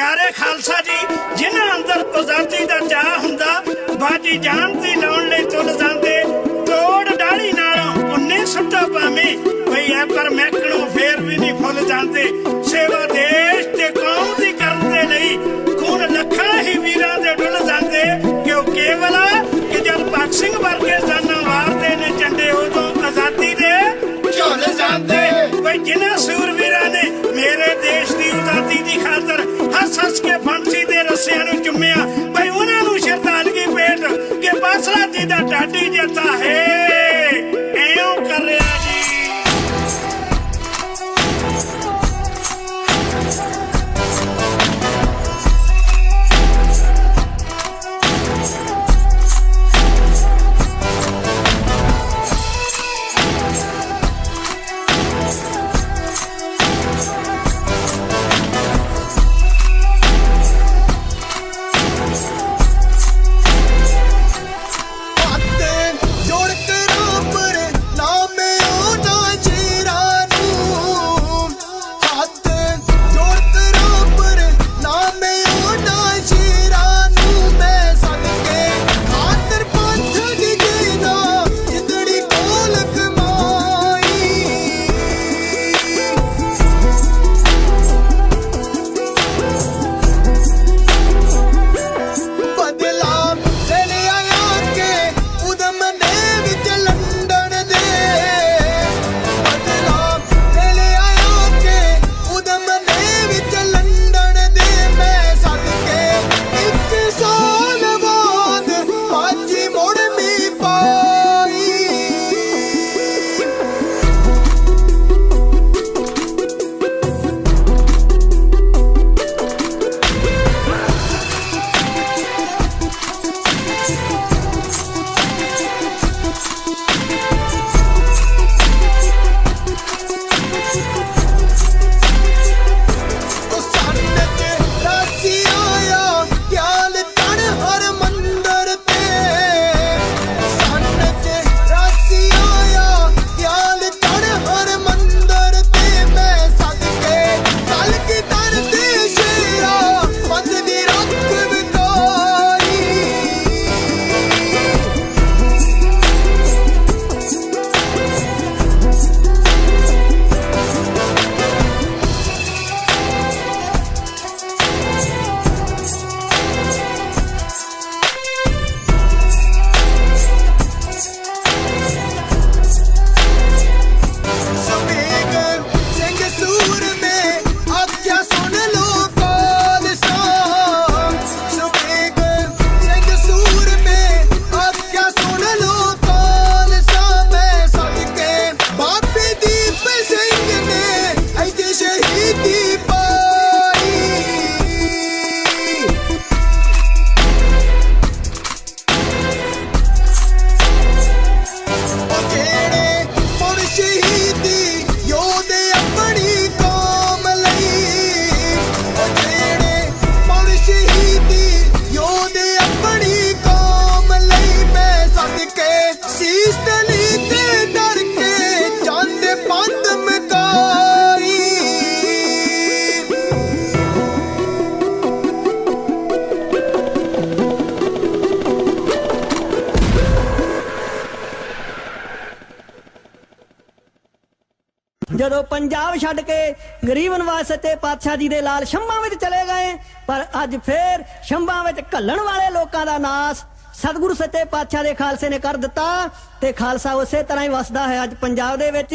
ਪਿਆਰੇ ਖਾਲਸਾ ਜੀ, ਜਿਨ੍ਹਾਂ ਅੰਦਰ ਆਜ਼ਾਦੀ ਦਾ ਚਾਹ ਹੁੰਦਾ, ਬਾਜੀ ਜਾਨ ਦੀ ਲਾਉਣ ਲਈ ਤੁਲ ਜਾਂਦੇ ਤੋੜ ਡਾਲੀ ਨਾਲੋਂ ਉਹਨੇ ਸੁੱਟਾ ਪਾਵੇਂ ਭਈ ਐ ਪਰ ਮਹਿਕਣੋਂ ਫੇਰ ਵੀ ਨਹੀਂ ਫੁੱਲ ਜਾਂਦੇ। ਫਾਂਸੀ ਨੂੰ ਚੁੰਮਿਆ। ਭਾਈ ਉਹਨਾਂ ਨੂੰ ਸ਼ਰਧਾਂਜਲੀ ਭੇਟ ਕਿ ਬਾਸਲਾ ਜੀ ਦਾ ਢਾਡੀ ਜੱਤਾ ਹੈ। ਜਦੋਂ ਪੰਜਾਬ ਛੱਡ ਕੇ ਗਰੀਬ ਨਿਵਾਸ ਸੱਚੇ ਪਾਤਸ਼ਾਹ ਜੀ ਦੇ ਲਾਲ ਸ਼ੰਭਾਂ ਵਿੱਚ ਚਲੇ ਗਏ, ਪਰ ਅੱਜ ਫੇਰ ਸ਼ੰਭਾਂ ਵਿੱਚ ਘੱਲਣ ਵਾਲੇ ਲੋਕਾਂ ਦਾ ਨਾਸ ਸਤਿਗੁਰੂ ਸੱਚੇ ਪਾਤਸ਼ਾਹ ਦੇ ਖਾਲਸੇ ਨੇ ਕਰ ਦਿੱਤਾ ਤੇ ਖਾਲਸਾ ਉਸੇ ਤਰ੍ਹਾਂ ਹੀ ਵਸਦਾ ਹੈ ਅੱਜ ਪੰਜਾਬ ਦੇ ਵਿੱਚ।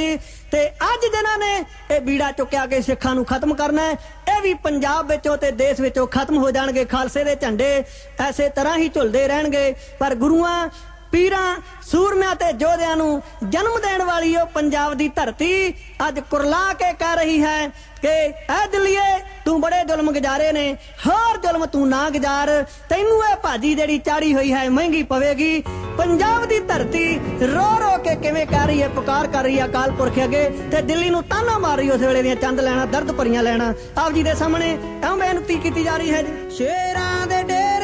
ਤੇ ਅੱਜ ਜਿਨ੍ਹਾਂ ਨੇ ਇਹ ਬੀੜਾ ਚੁੱਕਿਆ ਕਿ ਸਿੱਖਾਂ ਨੂੰ ਖਤਮ ਕਰਨਾ ਇਹ ਵੀ ਪੰਜਾਬ ਵਿੱਚੋਂ ਤੇ ਦੇਸ਼ ਵਿੱਚੋਂ ਖਤਮ ਹੋ ਜਾਣਗੇ ਖਾਲਸੇ ਦੇ ਝੰਡੇ, ਐਸੇ ਤਰ੍ਹਾਂ ਹੀ ਝੁਲਦੇ ਰਹਿਣਗੇ। ਪਰ ਗੁਰੂਆਂ ਪੀਰਾਂ, ਸੂਰਮਿਆਂ ਤੇ ਯੋਧਿਆਂ ਨੂੰ ਜਨਮ ਦੇਣ ਵਾਲੀ ਉਹ ਪੰਜਾਬ ਦੀ ਧਰਤੀ ਅੱਜ ਕੁਰਲਾ ਕੇ ਕਹਿ ਰਹੀ ਹੈ ਕਿ, ਐ ਦਿੱਲੀਏ, ਤੂੰ ਬੜੇ ਜ਼ੁਲਮ ਗੁਜ਼ਾਰੇ ਨੇ, ਹੋਰ ਜ਼ੁਲਮ ਤੂੰ ਨਾ ਗੁਜ਼ਾਰ, ਤੈਨੂੰ ਇਹ ਭਾਜੀ ਜਿਹੜੀ ਚਾੜੀ ਹੋਈ ਹੈ ਮਹਿੰਗੀ ਪਵੇਗੀ, ਪੰਜਾਬ ਦੀ ਧਰਤੀ ਰੋ ਰੋ ਕੇ ਕਿਵੇਂ ਕਹਿ ਰਹੀ ਹੈ, ਪੁਕਾਰ ਕਰ ਰਹੀ ਹੈ ਅਕਾਲ ਪੁਰਖ ਅੱਗੇ, ਤੇ ਦਿੱਲੀ ਨੂੰ ਤਾਨਾ ਮਾਰ ਰਹੀ ਉਸ ਵੇਲੇ ਦੀਆਂ ਚੰਦ ਲੈਣਾ, ਦਰਦ ਭਰੀਆਂ ਲੈਣਾ। ਆਪ ਜੀ ਦੇ ਸਾਹਮਣੇ ਐਵੇਂ ਬੇਨਤੀ ਕੀਤੀ ਜਾ ਰਹੀ ਹੈ ਸ਼ੇਰਾਂ ਦੇ ਡੇਰਿਆਂ